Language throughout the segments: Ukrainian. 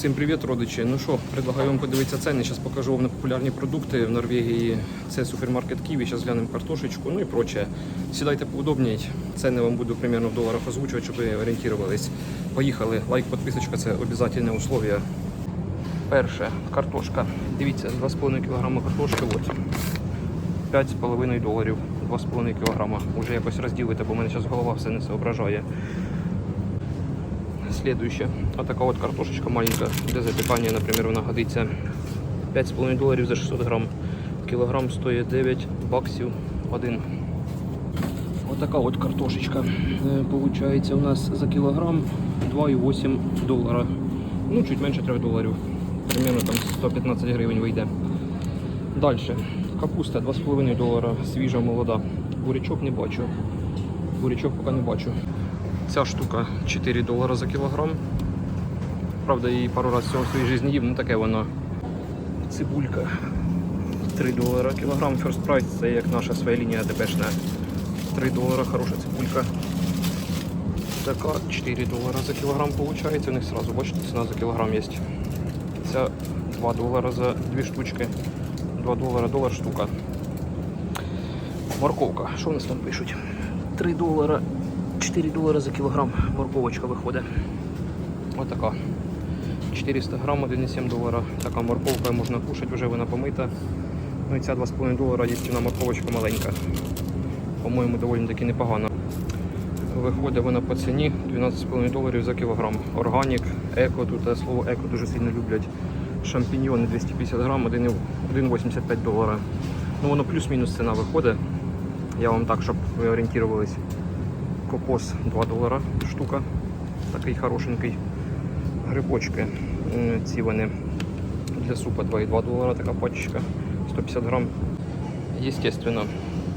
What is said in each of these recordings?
Всім привіт, родичі. Ну що, предлагаю вам подивитися ціни. Зараз покажу вам на популярні продукти в Норвегії. Це супермаркет Києві. Зараз глянемо картошечку, ну і прочее. Сідайте поудобніть. Ціни вам буду примерно в доларах озвучувати, щоб ви орієнтувались. Поїхали. Лайк, підписочка це обов'язкове условие. Перше, картошка. Дивіться, 2,5 кг картошки. От. 5,5 доларів. 2,5 кг. Уже якось розділити, бо мене зараз голова все не соображає. Следующее. А така от картошечка маленька для запікання, наприклад, вона годиться 5,5 доларів за 600 грам. Кілограм стоїть 9 баксів один. Отака от картошечка. Е, Получається у нас за кілограм 2,8 долара. Ну, чуть менше 3 доларів. Примерно там 115 гривень вийде. Далі. Капуста 2,5 долара, свіжа, молода. Бурячок не бачу. Бурячок поки не бачу. Ця штука 4 долара за кілограм. Правда, її пару разів в своїй житті їв, ну таке воно. Цибулька 3 долара кілограм. First price це як наша своя лінія ДПшна. 3 долара, хороша цибулька. Така 4 долара за кілограм виходить. У них сразу, бачите, ціна за кілограм є. Ця 2 долара за дві штучки. 2 долара долар штука. Морковка. Що у нас там пишуть? 3 долара 4 долара за кілограм морковочка виходить. Отака. 400 грам, 1,7 долара. Така морковка можна кушати, вже вона помита. Ну і ця 2,5 долара є ціна морковочка маленька. По-моєму, доволі таки непогано. Виходить вона по ціні 12,5 доларів за кілограм. Органік, еко, тут е, слово еко дуже сильно люблять. Шампіньйони 250 грам, 1,85 долара. Ну воно плюс-мінус ціна виходить. Я вам так, щоб ви орієнтувались. Кокос 2 долара штука. Такий хорошенький. Грибочки. Ці вони для супа 2,2 долара така пачечка. 150 грам. Естественно.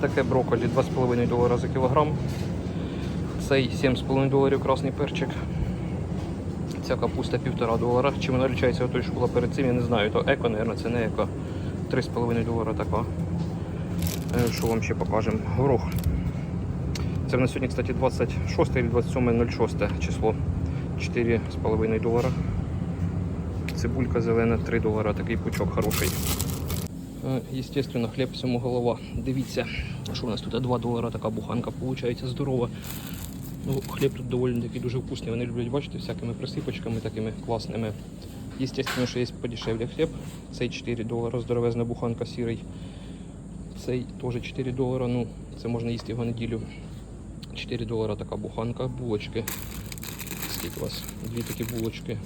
Таке брокколі 2,5 долара за кілограм. Цей 7,5 доларів красний перчик. Ця капуста 1,5 долара. Чим вона тої, що була перед цим, я не знаю. То еко, мабуть, це не еко. 3,5 долара така. Е, Що вам ще покажемо? Горох. Це в нас сьогодні, кстати, 26 или 27.06 число. 4,5 долара. Цибулька зелена 3 долара, такий пучок хороший. Е, Естественно, хліб всьому голова. Дивіться, що у нас тут 2 долара така буханка, виходить здорова. Ну, хліб тут доволі такий дуже вкусний. Вони люблять бачити всякими присипочками такими класними. Естественно, що є подешевле хліб. Цей 4 долара, здоровезна буханка сірий. Цей теж 4 долара, ну це можна їсти його неділю. 4 долара така буханка, булочки. Скільки у вас? Дві такі булочки.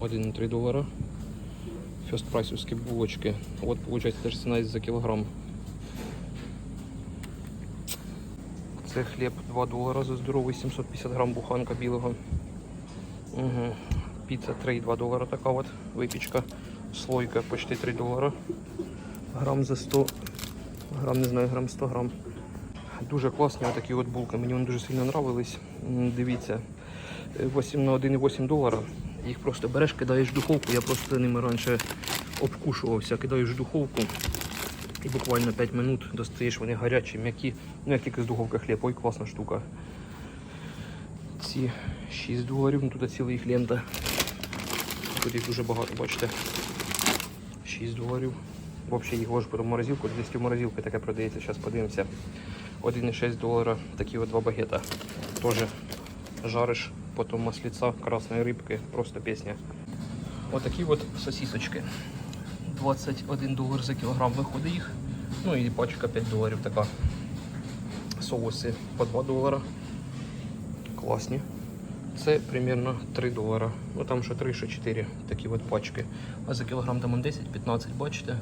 1,3 долара. Фест прайсівські булочки. От виходить теж ціна за кілограм. Це хліб 2 долара за здоровий, 750 грам буханка білого. Угу. Піца 3,2 долара така от випічка. Слойка почти 3 долара. Грам за 100. Грам, не знаю, грам 100 грам. Дуже класні такі от булки. Мені вони дуже сильно нравились. Дивіться, 8 на 1,8 долара. Їх просто береш, кидаєш в духовку. Я просто ними раніше обкушувався, кидаєш в духовку. І буквально 5 минут достаєш, вони гарячі, м'які. Ну як тільки з духовки хліб, ой, класна штука. Ці 6 доларів, ну тут ціла їх лента. Тут їх дуже багато, бачите. 6 доларів. Взагалі їх ложу в морозилку, десь в морозилки таке продається, зараз подивимося. 1,6 долара, такі от два багета. Тоже жариш, потім масліця, красної рибки, просто пісня. Отакі от сосісочки. 21 долар за кілограм виходить їх. Ну і пачка 5 доларів така. Соуси по 2 долара. Класні. Це примерно 3 долара. Ну там що 3, що 4 такі от пачки. А за кілограм там 10-15, бачите?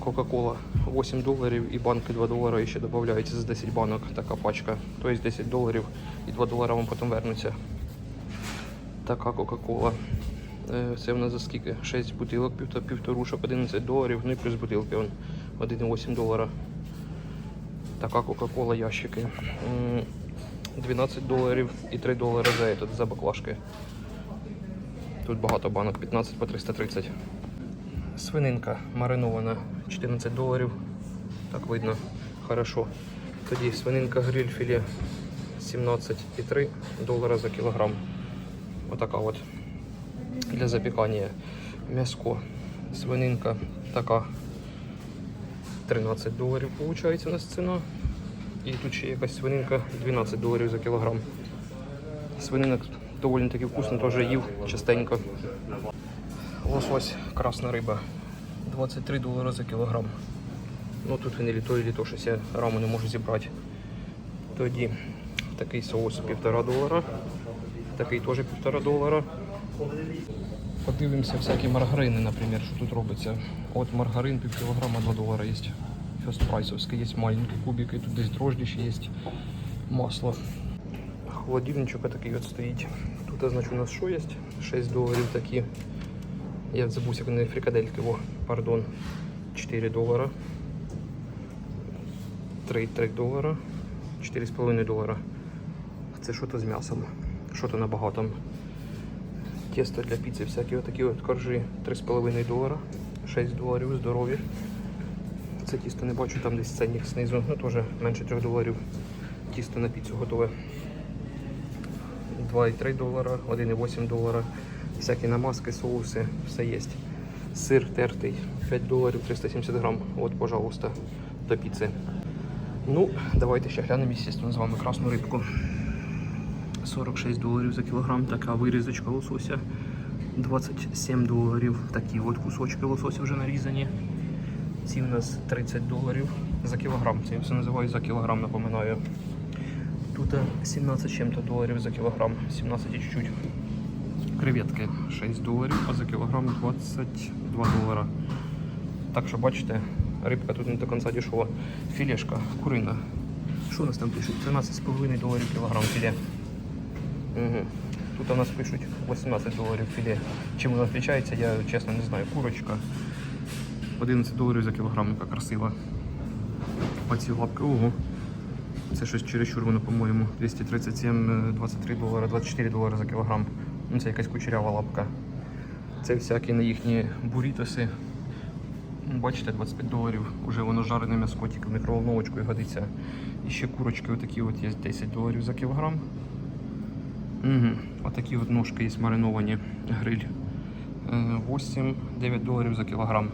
Кока-кола 8 доларів і банки 2 долара і ще додається за 10 банок така пачка. Тобто 10 доларів і 2 долара вам потім вернуться. Така Кока-кола. Е, Це в нас за скільки? 6 бутилок, півторушок, 11 доларів, ну і плюс бутилки 1,8 долара. Така Кока-кола ящики. 12 доларів і 3 долари за, этот, за баклажки. Тут багато банок, 15 по 330. Свининка маринована 14 доларів. Так видно, хорошо. Тоді свининка гриль філе 17,3 долара за кілограм. Отака от для запікання. М'яско, свининка така 13 доларів виходить у нас ціна. І тут ще якась свининка 12 доларів за кілограм. Свининок доволі таки вкусно, теж їв частенько. Лосось, красна риба. 23 долари за кілограм. Ну тут він і літо, і літо, щось я раму не можу зібрати. Тоді такий соус 1,5 долара. Такий теж 1,5 долара. Подивимося всякі маргарини, наприклад, що тут робиться. От маргарин пів кілограма 2 долара є. Фестпрайсовський, є маленькі кубики, тут десь дрожжі ще є. Масло. Холодильничок такий от стоїть. Тут, значить, у нас що є? 6 доларів такі. Я забувся, вони фрикадельки, о, пардон. 4 долара. 3, 3 долара. 4,5 долара. Це що то з м'ясом. Що то на. Тесто для піци, всякі отакі от коржі 3,5 долара. 6 доларів, здорові. Це тісто не бачу, там десь ценник знизу. Ну теж менше 3 доларів. Тісто на піцу готове. 2,3 долара, 1,8 долара. Всякі намазки, соуси, все є. Сир тертий, 5 доларів 370 грам. От, пожалуйста, до піци. Ну, давайте ще глянемо, естественно, з вами красну рибку. 46 доларів за кілограм, така вирізочка лосося. 27 доларів. Такі от кусочки лосося вже нарізані. Ці у нас 30 доларів за кілограм. Це я все називаю за кілограм, напоминаю. Тут 17 чим-то доларів за кілограм, 17 і чуть-чуть. Креветки 6 доларів, а за кілограм 22 долара. Так що бачите, рибка тут не до кінця дешева. Філешка, курина. Що у нас там пишуть? 13,5 доларів кілограм філе. Угу. Тут у нас пишуть 18 доларів філе. Чим воно відрізняється, я чесно не знаю. Курочка 11 доларів за кілограм, яка красива. Оці лапки, ого. Це щось чересчур воно, по-моєму, 237, 23 долари, 24 долари за кілограм. Ну, це якась кучерява лапка. Це всякі на їхні бурітоси. Ну, Бачите, 25 доларів. Уже воно жарене м'яско, тільки в мікроволновочку годиться. І ще курочки отакі от є 10 доларів за кілограм. Угу. Отакі от ножки є мариновані гриль. 8-9 доларів за кілограм.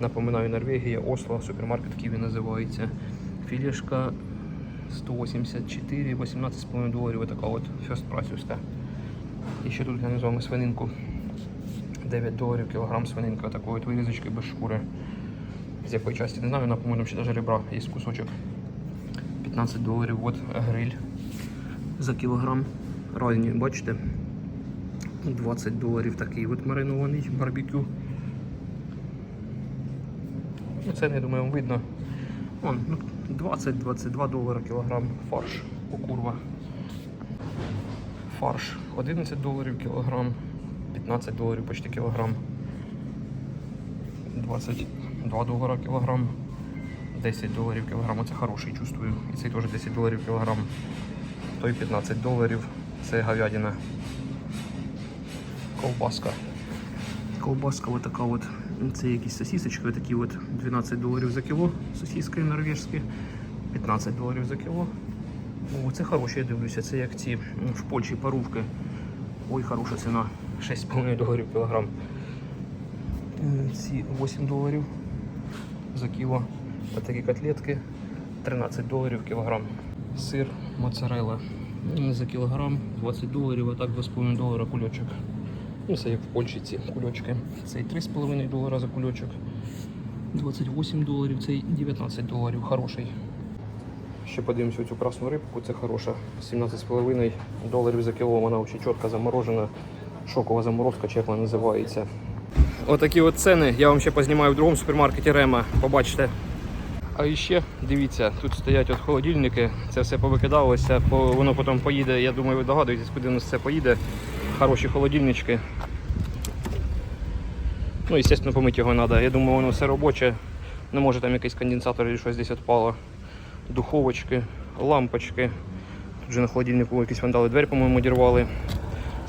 Напоминаю, Норвегія, Осло, супермаркет Ківі називається. Філішка 184, 18,5 доларів. Отака от фестпрайсівська. І ще тут глянемо з вами свининку. 9 доларів кілограм свининка такої от вирізочки без шкури. З якої часті не знаю, вона, по-моєму, ще навіть ребра є кусочок. 15 доларів от гриль за кілограм. Разні, бачите? 20 доларів такий от маринований барбекю. Ну, Це, я думаю, видно. Вон, ну, 20-22 долара кілограм фарш у курва. Фарш 11 доларів кілограм, 15 доларів почти кілограм, 22 долара кілограм, 10 доларів кілограм. Оце хороший чувствую. І цей теж 10 доларів кілограм. Той 15 доларів. Це говядина. Ковбаска. Ковбаска вот така от. Це якісь сосісочки, такі от 12 доларів за кіло. Сосіски норвежські. 15 доларів за кіло. О, це хороші, я дивлюся. Це як ці в Польщі парувки. Ой, хороша ціна. 6,5 доларів кілограм. Ці 8 доларів за кіло. Ось такі котлетки. 13 доларів кілограм. Сир моцарелла. За кілограм 20 доларів, а так 2,5 долара кульочок. Ну, це як в Польщі ці кульочки. Цей 3,5 долара за кульочок. 28 доларів, цей 19 доларів. Хороший. Ще подивимося цю красну рибку, це хороша. 17,5 доларів за кіло, вона взагалі чітко заморожена. Шокова заморозка, чи як вона називається. Отакі от ціни. Я вам ще познімаю в другому супермаркеті Рема. Побачите. А ще дивіться, тут стоять от холодильники, це все повикидалося, воно потім поїде. Я думаю, ви догадуєтесь, куди у нас це поїде. Хороші холодильнички. Ну, звісно, помити його треба. Я думаю, воно все робоче. Не може там якийсь конденсатор чи щось десь відпало. Духовочки, лампочки. Тут же на холодильнику якісь вандали двері, по-моєму, дірвали.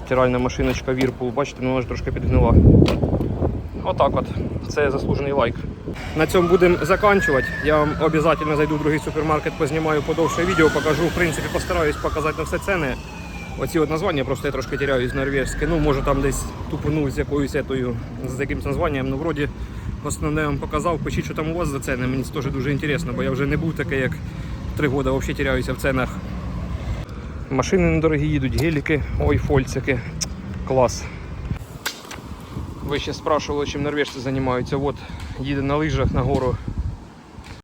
Стиральна машиночка Whirlpool, бачите, вона ж трошки підгнила. Отак от. Це заслужений лайк. На цьому будемо закінчувати. Я вам обов'язково зайду в другий супермаркет, познімаю подовше відео, покажу. В принципі, постараюсь показати на все ціни. Оці от названня просто я трошки теряюсь норвежське. Ну, може там десь тупонув з якоюсь етою, з якимсь названням. Ну, вроді, основне я вам показав. Пишіть, що там у вас за ціни. Мені це теж дуже інтересно, бо я вже не був такий, як три роки взагалі теряюся в цінах. Машини недорогі їдуть, геліки, ой, фольцики. Клас. Ви ще спрашували, чим норвежці займаються. От їде на лижах на гору